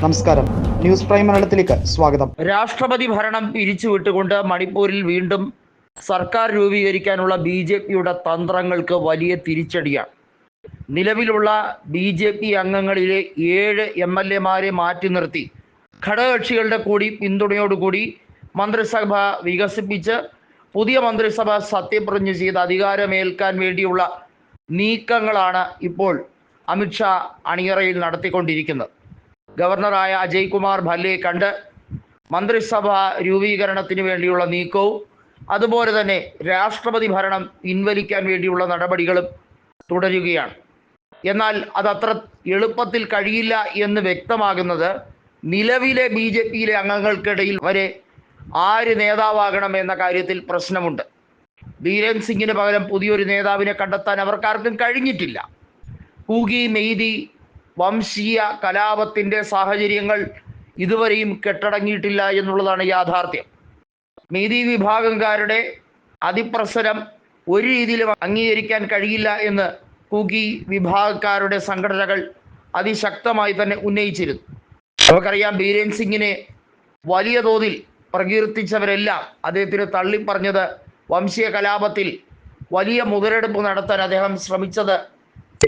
നമസ്കാരം. News prime മലയാളത്തിലേക്ക് സ്വാഗതം. രാഷ്ട്രപതി ഭരണം പിരിച്ചുവിട്ടുകൊണ്ട് മണിപ്പൂരിൽ വീണ്ടും സർക്കാർ രൂപീകരിക്കാനുള്ള ബി ജെ പിയുടെ തന്ത്രങ്ങൾക്ക് വലിയ തിരിച്ചടിയാണ്. നിലവിലുള്ള ബി ജെ പി അംഗങ്ങളിലെ ഏഴ് എം എൽ എമാരെ മാറ്റി നിർത്തി. ഘടകകക്ഷികളുടെ കൂടി പിന്തുണയോടുകൂടി മന്ത്രിസഭ വികസിപ്പിച്ച് പുതിയ മന്ത്രിസഭ സത്യപ്രതിജ്ഞ ചെയ്ത് അധികാരമേൽക്കാൻ വേണ്ടിയുള്ള നീക്കങ്ങളാണ് ഇപ്പോൾ അമിത്ഷാ അണിയറയിൽ നടത്തിക്കൊണ്ടിരിക്കുന്നത്. ഗവർണറായ അജയ് കുമാർ ഭല്ലയെ കണ്ട് മന്ത്രിസഭ രൂപീകരണത്തിന് വേണ്ടിയുള്ള നീക്കവും അതുപോലെ തന്നെ രാഷ്ട്രപതി ഭരണം പിൻവലിക്കാൻ വേണ്ടിയുള്ള നടപടികളും തുടരുകയാണ്. എന്നാൽ അതത്ര എളുപ്പത്തിൽ കഴിയില്ല എന്ന് വ്യക്തമാകുന്നത് നിലവിലെ ബി ജെ പിയിലെ അംഗങ്ങൾക്കിടയിൽ വരെ ആര് നേതാവാകണം എന്ന കാര്യത്തിൽ പ്രശ്നമുണ്ട്. ധീരൻ സിംഗിന് പകരം പുതിയൊരു നേതാവിനെ കണ്ടെത്താൻ അവർക്കാർക്കും കഴിഞ്ഞിട്ടില്ല. ഹൂഗി മെയ്തി വംശീയ കലാപത്തിന്റെ സാഹചര്യങ്ങൾ ഇതുവരെയും കെട്ടടങ്ങിയിട്ടില്ല എന്നുള്ളതാണ് യാഥാർത്ഥ്യം. നീതി വിഭാഗംകാരുടെ അതിപ്രസരം ഒരു രീതിയിലും അംഗീകരിക്കാൻ കഴിയില്ല എന്ന് കുകി വിഭാഗക്കാരുടെ സംഘടനകൾ അതിശക്തമായി തന്നെ ഉന്നയിച്ചിരുന്നു. നമുക്കറിയാം ബീരൻ സിംഗിനെ വലിയ തോതിൽ പ്രകീർത്തിച്ചവരെല്ലാം അദ്ദേഹത്തിന് തള്ളിപ്പറഞ്ഞത് വംശീയ കലാപത്തിൽ വലിയ മുതലെടുപ്പ് നടത്താൻ അദ്ദേഹം ശ്രമിച്ചത്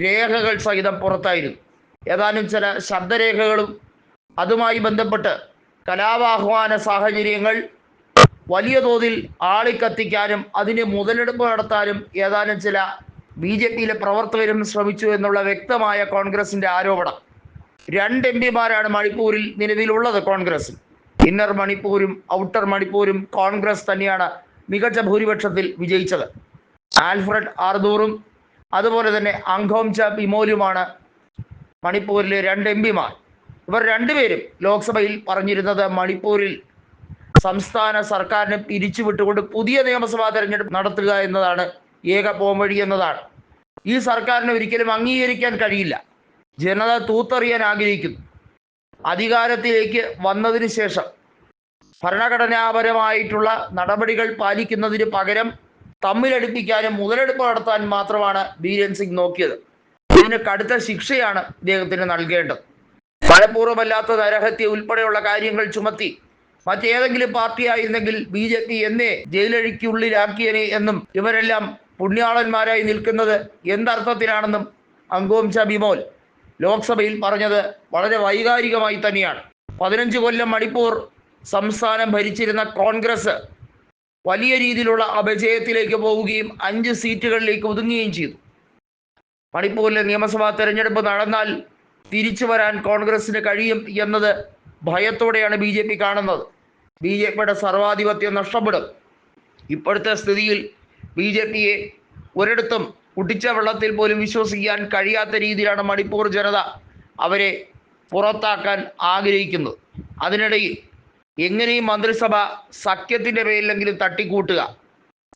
രേഖകൾ സഹിതം പുറത്തായിരുന്നു. ഏതാനും ചില ശബ്ദരേഖകളും അതുമായി ബന്ധപ്പെട്ട് കലാപാഹ്വാന സാഹചര്യങ്ങൾ വലിയ തോതിൽ ആളിക്കത്തിക്കാനും അതിന് മുതലെടുപ്പ് നടത്താനും ഏതാനും ചില ബി ജെ പിയിലെ പ്രവർത്തകരും ശ്രമിച്ചു എന്നുള്ള വ്യക്തമായ കോൺഗ്രസിന്റെ ആരോപണം. രണ്ട് എം പിമാരാണ് മണിപ്പൂരിൽ നിലവിലുള്ളത് കോൺഗ്രസിൽ ഇന്നർ മണിപ്പൂരും ഔട്ടർ മണിപ്പൂരും കോൺഗ്രസ് തന്നെയാണ് മികച്ച ഭൂരിപക്ഷത്തിൽ വിജയിച്ചത്. ആൽഫ്രഡ് ആർദൂറും അതുപോലെ തന്നെ അങ്കോംച ബിമോലുമാണ് മണിപ്പൂരിലെ രണ്ട് എം പിമാർ. ഇവർ രണ്ടുപേരും ലോക്സഭയിൽ പറഞ്ഞിരുന്നത് മണിപ്പൂരിൽ സംസ്ഥാന സർക്കാരിനെ പിരിച്ചുവിട്ടുകൊണ്ട് പുതിയ നിയമസഭാ തെരഞ്ഞെടുപ്പ് നടത്തുക എന്നതാണ് ഏക പോംവഴി എന്നതാണ്. ഈ സർക്കാരിനെ ഒരിക്കലും അംഗീകരിക്കാൻ കഴിയില്ല. ജനത തൂത്തറിയാൻ ആഗ്രഹിക്കുന്നു. അധികാരത്തിലേക്ക് വന്നതിന് ശേഷം ഭരണഘടനാപരമായിട്ടുള്ള നടപടികൾ പാലിക്കുന്നതിന് പകരം തമ്മിലടുപ്പിക്കാനും മുതലെടുപ്പ് നടത്താൻ മാത്രമാണ് ബീരൻ സിംഗ് നോക്കിയത്. ഇതിന് കടുത്ത ശിക്ഷയാണ് ഇദ്ദേഹത്തിന് നൽകേണ്ടത്. മനഃപൂർവമല്ലാത്ത നരഹത്യ ഉൾപ്പെടെയുള്ള കാര്യങ്ങൾ ചുമത്തി മറ്റേതെങ്കിലും പാർട്ടി ആയിരുന്നെങ്കിൽ ബി ജെ പി എന്നെ ജയിലഴിക്കുള്ളിലാക്കിയനെ എന്നും ഇവരെല്ലാം പുണ്യാളന്മാരായി നിൽക്കുന്നത് എന്തർത്ഥത്തിലാണെന്നും അങ്കോംച ബിമോൽ ലോക്സഭയിൽ പറഞ്ഞത് വളരെ വൈകാരികമായി തന്നെയാണ്. പതിനഞ്ച് കൊല്ലം മണിപ്പൂർ സംസ്ഥാനം ഭരിച്ചിരുന്ന കോൺഗ്രസ് വലിയ രീതിയിലുള്ള അപജയത്തിലേക്ക് പോവുകയും അഞ്ച് സീറ്റുകളിലേക്ക് ഒതുങ്ങുകയും ചെയ്തു. മണിപ്പൂരിലെ നിയമസഭാ തെരഞ്ഞെടുപ്പ് നടന്നാൽ തിരിച്ചു വരാൻ കോൺഗ്രസിന് കഴിയും എന്നത് ഭയത്തോടെയാണ് ബി ജെ പി കാണുന്നത്. ബി ജെ പിയുടെ സർവാധിപത്യം നഷ്ടപ്പെടും. ഇപ്പോഴത്തെ സ്ഥിതിയിൽ ബി ജെ പിയെ ഒരിടത്തും കുട്ടിച്ച വെള്ളത്തിൽ പോലും വിശ്വസിക്കാൻ കഴിയാത്ത രീതിയിലാണ് മണിപ്പൂർ ജനത അവരെ പുറത്താക്കാൻ ആഗ്രഹിക്കുന്നത്. അതിനിടയിൽ എങ്ങനെയും മന്ത്രിസഭ സഖ്യത്തിന്റെ പേരിലെങ്കിലും തട്ടിക്കൂട്ടുക.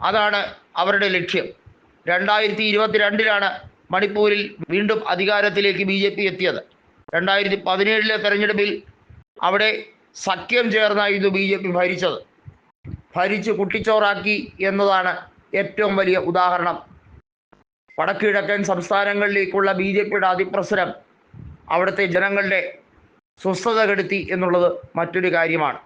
അതാണ് അവരുടെ ലക്ഷ്യം. രണ്ടായിരത്തി ഇരുപത്തിരണ്ടിലാണ് മണിപ്പൂരിൽ വീണ്ടും അധികാരത്തിലേക്ക് ബി ജെ പി എത്തിയത്. രണ്ടായിരത്തി പതിനേഴിലെ തെരഞ്ഞെടുപ്പിൽ അവിടെ സഖ്യം ചേർന്നായിരുന്നു ബി ജെ പി ഭരിച്ചത്. ഭരിച്ച് കുട്ടിച്ചോറാക്കി എന്നതാണ് ഏറ്റവും വലിയ ഉദാഹരണം. വടക്കിഴക്കൻ സംസ്ഥാനങ്ങളിലേക്കുള്ള ബി ജെ പിയുടെ അതിപ്രസരം അവിടുത്തെ ജനങ്ങളുടെ സ്വസ്ഥത കെടുത്തി എന്നുള്ളത് മറ്റൊരു കാര്യമാണ്.